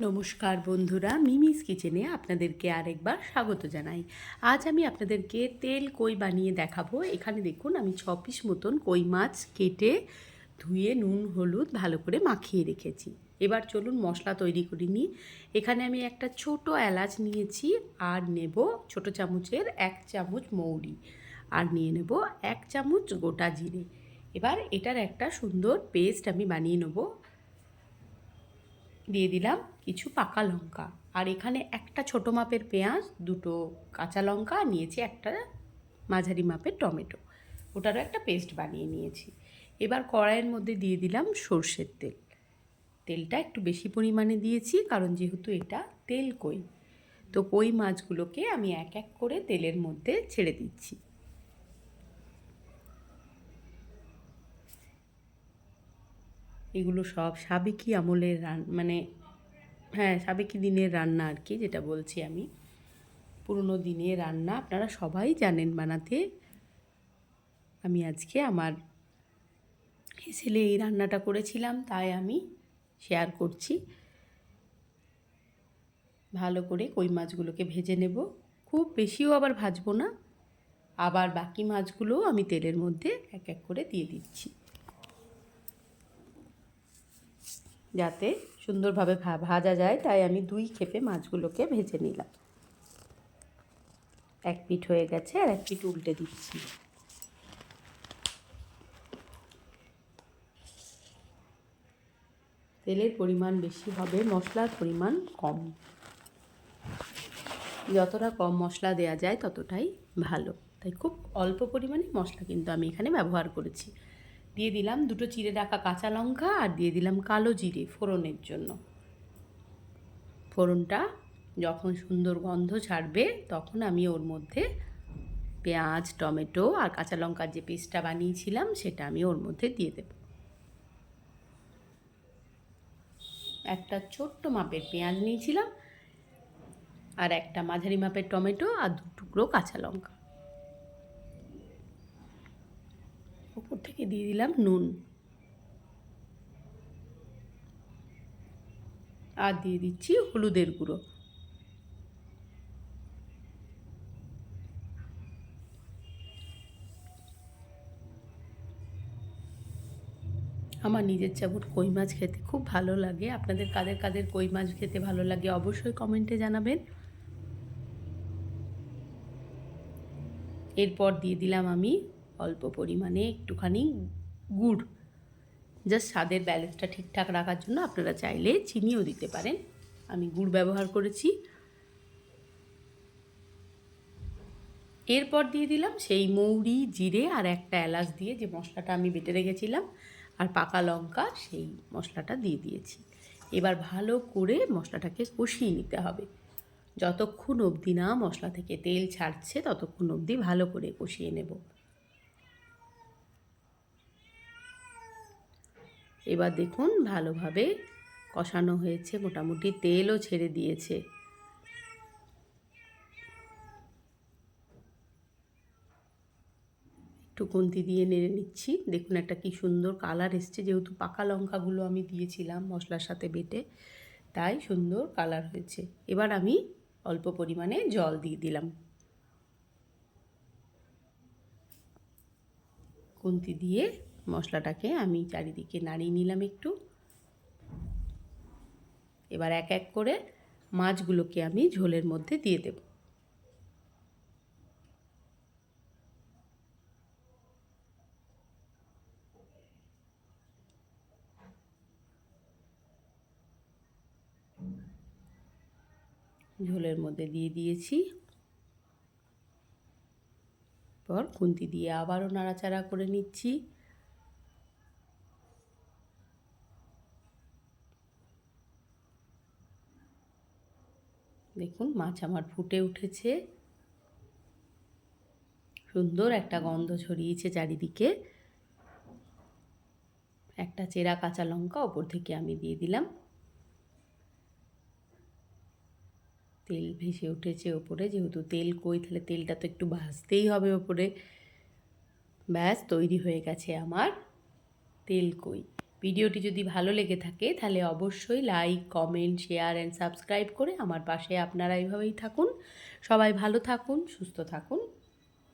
নমস্কার বন্ধুরা, মিমিস কিচেনে আপনাদেরকে আরেকবার স্বাগত জানাই। আজ আমি আপনাদেরকে তেল কই বানিয়ে দেখাবো। এখানে দেখুন, আমি ছ পিস মতন কই মাছ কেটে ধুয়ে নুন, হলুদ ভালো করে মাখিয়ে রেখেছি। এবার চলুন মশলা তৈরি করে নিই। এখানে আমি একটা ছোট এলাচ নিয়েছি আর নেব ছোট চামচের এক চামচ মৌরি আর নিয়ে নেব এক চামচ গোটা জিরে। এবার এটার একটা সুন্দর পেস্ট আমি বানিয়ে নেব। দিয়ে দিলাম কিছু পাকা লঙ্কা। আর এখানে একটা ছোটো মাপের পেঁয়াজ, দুটো কাঁচা লঙ্কা, নিয়েছি একটা মাঝারি মাপের টমেটো। ওটারও একটা পেস্ট বানিয়ে নিয়েছি। এবার কড়াইয়ের মধ্যে দিয়ে দিলাম সর্ষের তেল। তেলটা একটু বেশি পরিমাণে দিয়েছি, কারণ যেহেতু এটা তেল কই। তো কই মাছগুলোকে আমি এক এক করে তেলের মধ্যে ছেড়ে দিচ্ছি। এগুলো সব সাবেকি আমলের রান মানে হ্যাঁ সাবেকি দিনের রান্না আর কি, যেটা বলছি আমি। পুরনো দিনের রান্না আপনারা সবাই জানেন বানাতে। আমি আজকে আমার হেসেলে এই রান্নাটা করেছিলাম, তাই আমি শেয়ার করছি। ভালো করে কই মাছগুলোকে ভেজে নেব। খুব বেশিও আবার ভাজবো না, আবার বাকি মাছগুলোও আমি তেলের মধ্যে এক এক করে দিয়ে দিচ্ছি। যাতে সুন্দরভাবে ভাজা যায়, তাই আমি দুই খেপে মাছগুলোকে ভেজে নিলাম। এক পিঠ হয়ে গেছে আর এক পিঠ উল্টে দিচ্ছি। তেলের পরিমাণ বেশি হবে, মশলার পরিমাণ কম। যতটা কম মশলা দেওয়া যায়, ততটাই ভালো। তাই খুব অল্প পরিমাণে মশলা কিন্তু আমি এখানে ব্যবহার করেছি। দিয়ে দিলাম দুটো চিড়ে রাখা কাঁচা লঙ্কা আর দিয়ে দিলাম কালো জিরে ফোড়নের জন্য। ফোড়নটা যখন সুন্দর গন্ধ ছাড়বে তখন আমি ওর মধ্যে পেঁয়াজ, টমেটো আর কাঁচা লঙ্কার যে পেস্টটা বানিয়েছিলাম সেটা আমি ওর মধ্যে দিয়ে দেব। একটা ছোট্ট মাপের পেঁয়াজ নিয়েছিলাম আর একটা মাঝারি মাপের টমেটো আর দু টুকরো কাঁচা লঙ্কা। থেকে দিয়ে দিলাম নুন। আর দিয়ে দিচ্ছি হলুদের গুঁড়ো। আমার নিজের চাবুট কই মাছ খেতে খুব ভালো লাগে। আপনাদের কাদের কাদের কই মাছ খেতে ভালো লাগে অবশ্যই কমেন্টে জানাবেন। এরপর দিয়ে দিলাম আমি অল্প পরিমাণে একটুখানি গুড়। জাস্ট স্বাদের ব্যালেন্সটা ঠিকঠাক রাখার জন্য আপনারা চাইলে চিনিও দিতে পারেন। আমি গুড় ব্যবহার করেছি। এরপর দিয়ে দিলাম সেই মৌরি, জিরে আর একটা এলাচ দিয়ে যে মশলাটা আমি বেটে রেখেছিলাম আর পাকা লঙ্কা, সেই মশলাটা দিয়ে দিয়েছি। এবার ভালো করে মশলাটাকে কষিয়ে নিতে হবে। যতক্ষণ অবধি না মশলা থেকে তেল ছাড়ছে, ততক্ষণ অবধি ভালো করে কষিয়ে নেব। এবার দেখুন ভালোভাবে কষানো হয়েছে, মোটামুটি তেলও ছেড়ে দিয়েছে। একটু খুন্তি দিয়ে নেড়ে নিচ্ছি। দেখুন একটা কি সুন্দর কালার এসছে, যেহেতু পাকা লঙ্কাগুলো আমি দিয়েছিলাম মশলার সাথে বেটে, তাই সুন্দর কালার হয়েছে। এবার আমি অল্প পরিমাণে জল দিয়ে দিলাম। খুন্তি দিয়ে মশলাটাকে আমি চারিদিকে নাড়িয়ে নিলাম একটু। এবার এক এক করে মাছগুলোকে আমি ঝোলের মধ্যে দিয়ে দেব। ঝোলের মধ্যে দিয়ে দিয়েছি। পর খুন্তি দিয়ে আবারও নাড়াচাড়া করে নিচ্ছি। দেখুন, মাছ আমার ফুটে উঠেছে। সুন্দর একটা গন্ধ ছড়িয়েছে চারিদিকে। একটা চেরা কাঁচা লঙ্কা ওপর থেকে আমি দিয়ে দিলাম। তেল ভেসে উঠেছে ওপরে, যেহেতু তেল কই, তাহলে তেলটা তো একটু ভাজতেই হবে ওপরে। ব্যাস, তৈরি হয়ে গেছে আমার তেল কই। ভিডিওটি যদি ভালো লেগে থাকে, তাহলে অবশ্যই like comment share and subscribe করে আমার পাশে আপনারা এইভাবেই থাকুন। সবাই ভালো থাকুন, সুস্থ থাকুন।